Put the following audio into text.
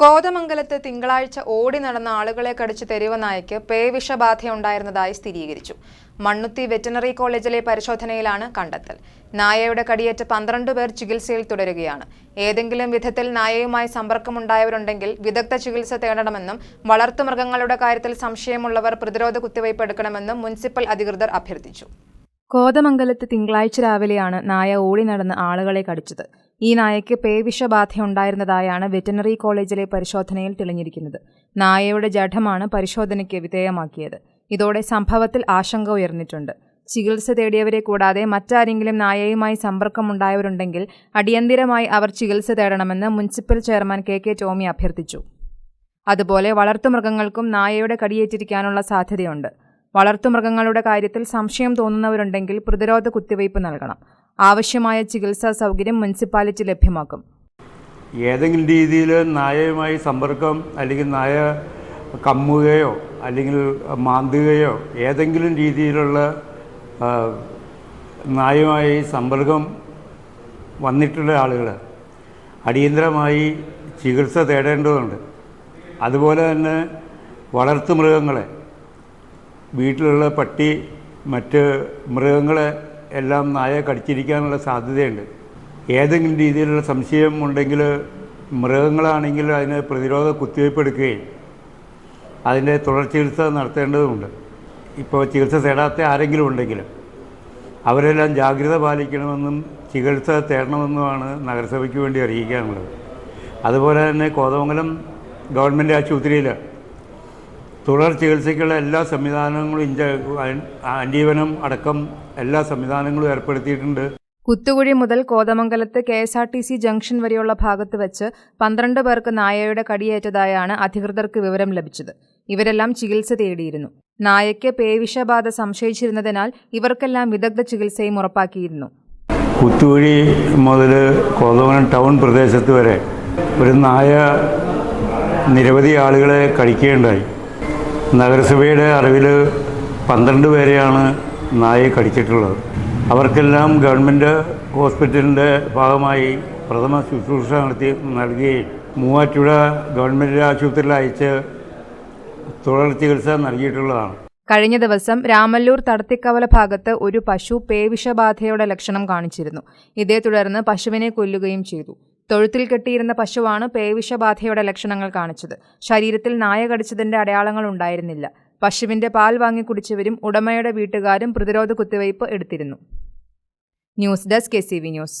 കോതമംഗലത്ത് തിങ്കളാഴ്ച ഓടി നടന്ന ആളുകളെ കടിച്ച് തെരുവ നായയ്ക്ക് പേവിഷബാധയുണ്ടായിരുന്നതായി സ്ഥിരീകരിച്ചു. മണ്ണുത്തി വെറ്റിനറി കോളേജിലെ പരിശോധനയിലാണ് കണ്ടെത്തൽ. നായയുടെ കടിയേറ്റ് പന്ത്രണ്ട് പേർ ചികിത്സയിൽ തുടരുകയാണ്. ഏതെങ്കിലും വിധത്തിൽ നായയുമായി സമ്പർക്കമുണ്ടായവരുണ്ടെങ്കിൽ വിദഗ്ധ ചികിത്സ തേടണമെന്നും വളർത്തുമൃഗങ്ങളുടെ കാര്യത്തിൽ സംശയമുള്ളവർ പ്രതിരോധ കുത്തിവയ്പ് എടുക്കണമെന്നും മുനിസിപ്പൽ അധികൃതർ അഭ്യർത്ഥിച്ചു. കോതമംഗലത്ത് തിങ്കളാഴ്ച രാവിലെയാണ് നായ ഓടി നടന്ന് ആളുകളെ കടിച്ചത്. ഈ നായയ്ക്ക് പേവിഷബാധയുണ്ടായിരുന്നതായാണ് വെറ്റിനറി കോളേജിലെ പരിശോധനയിൽ തെളിഞ്ഞിരിക്കുന്നത്. നായയുടെ ജഠമാണ് പരിശോധനയ്ക്ക് വിധേയമാക്കിയത്. ഇതോടെ സംഭവത്തിൽ ആശങ്ക ഉയർന്നിട്ടുണ്ട്. ചികിത്സ തേടിയവരെ കൂടാതെ മറ്റാരെങ്കിലും നായയുമായി സമ്പർക്കമുണ്ടായവരുണ്ടെങ്കിൽ അടിയന്തിരമായി അവർ ചികിത്സ തേടണമെന്ന് municipal chairman K K Tomy അഭ്യർത്ഥിച്ചു. അതുപോലെ വളർത്തുമൃഗങ്ങൾക്കും നായയുടെ കടിയേറ്റിരിക്കാനുള്ള സാധ്യതയുണ്ട്. വളർത്തുമൃഗങ്ങളുടെ കാര്യത്തിൽ സംശയം തോന്നുന്നവരുണ്ടെങ്കിൽ പ്രതിരോധ കുത്തിവയ്പ് നൽകണം. ആവശ്യമായ ചികിത്സാ സൗകര്യം മുനിസിപ്പാലിറ്റി ലഭ്യമാക്കും. ഏതെങ്കിലും രീതിയിൽ നായയുമായി സമ്പർക്കം അല്ലെങ്കിൽ നായ കമ്മുകയോ അല്ലെങ്കിൽ മാന്തുകയോ ഏതെങ്കിലും രീതിയിലുള്ള നായുമായി സമ്പർക്കം വന്നിട്ടുള്ള ആളുകൾ അടിയന്തരമായി ചികിത്സ തേടേണ്ടതുണ്ട്. അതുപോലെ തന്നെ വളർത്തു മൃഗങ്ങളെ വീട്ടിലുള്ള പട്ടി മറ്റ് മൃഗങ്ങളെ എല്ലാം നായ കടിച്ചിരിക്കാനുള്ള സാധ്യതയുണ്ട്. ഏതെങ്കിലും രീതിയിലുള്ള സംശയം ഉണ്ടെങ്കിൽ മൃഗങ്ങളാണെങ്കിൽ അതിന് പ്രതിരോധ കുത്തിവയ്പ് എടുക്കുകയും അതിന്റെ തുടർ ചികിത്സ നടത്തേണ്ടതുണ്ട്. ഇപ്പോൾ ചികിത്സ തേടാത്ത ആരെങ്കിലും ഉണ്ടെങ്കിൽ അവരെല്ലാം ജാഗ്രത പാലിക്കണമെന്നും ചികിത്സ തേടണമെന്നുമാണ് നഗരസഭയ്ക്ക് വേണ്ടി അറിയിക്കാനുള്ളത്. അതുപോലെ തന്നെ കോതമംഗലം ഗവൺമെന്റ് ആശുപത്രിയിൽ തുടർ ചികിത്സയ്ക്കുള്ള എല്ലാ സംവിധാനങ്ങളും ഇഞ്ച ആന്റീവനം അടക്കം എല്ലാ സംവിധാനങ്ങളും ഏർപ്പെടുത്തിയിട്ടുണ്ട്. കുത്തുകുഴി മുതൽ കോതമംഗലത്ത് K S R T C junction വരെയുള്ള ഭാഗത്ത് വെച്ച് പന്ത്രണ്ട് പേർക്ക് നായയുടെ കടിയേറ്റതായാണ് അധികൃതർക്ക് വിവരം ലഭിച്ചത്. ഇവരെല്ലാം ചികിത്സ തേടിയിരുന്നു. നായയ്ക്ക് പേവിഷബാധ സംശയിച്ചിരുന്നതിനാൽ ഇവർക്കെല്ലാം വിദഗ്ധ ചികിത്സയും ഉറപ്പാക്കിയിരുന്നു. കുത്തുകുഴി മുതൽ കോതമംഗലം ടൗൺ പ്രദേശത്ത് വരെ ഒരു നായ നിരവധി ആളുകളെ കടിക്കുകയുണ്ടായി. നഗരസഭയുടെ അറിവിൽ പന്ത്രണ്ട് പേരെയാണ് നായ കടിച്ചിട്ടുള്ളത്. അവർക്കെല്ലാം ഗവൺമെന്റ് ഹോസ്പിറ്റലിന്റെ ഭാഗമായി പ്രഥമ ശുശ്രൂഷ നടത്തി നൽകുകയും മൂവാറ്റുപുഴ ഗവൺമെന്റ് ആശുപത്രിയിൽ അയച്ച് തുടർ ചികിത്സ നൽകിയിട്ടുള്ളതാണ്. കഴിഞ്ഞ ദിവസം രാമല്ലൂർ തടത്തിക്കവല ഭാഗത്ത് ഒരു പശു പേവിഷബാധയുടെ ലക്ഷണം കാണിച്ചിരുന്നു. ഇതേ തുടർന്ന് പശുവിനെ കൊല്ലുകയും ചെയ്തു. തൊഴുത്തിൽ കെട്ടിയിരുന്ന പശുവാണ് പേവിഷബാധയുടെ ലക്ഷണങ്ങൾ കാണിച്ചത്. ശരീരത്തിൽ നായ കടിച്ചതിന്റെ അടയാളങ്ങൾ ഉണ്ടായിരുന്നില്ല. പശുവിന്റെ പാൽ വാങ്ങി കുടിച്ചവരും ഉടമയുടെ വീട്ടുകാരും പ്രതിരോധ കുത്തിവയ്പ് എടുത്തിരുന്നു. News desk K news.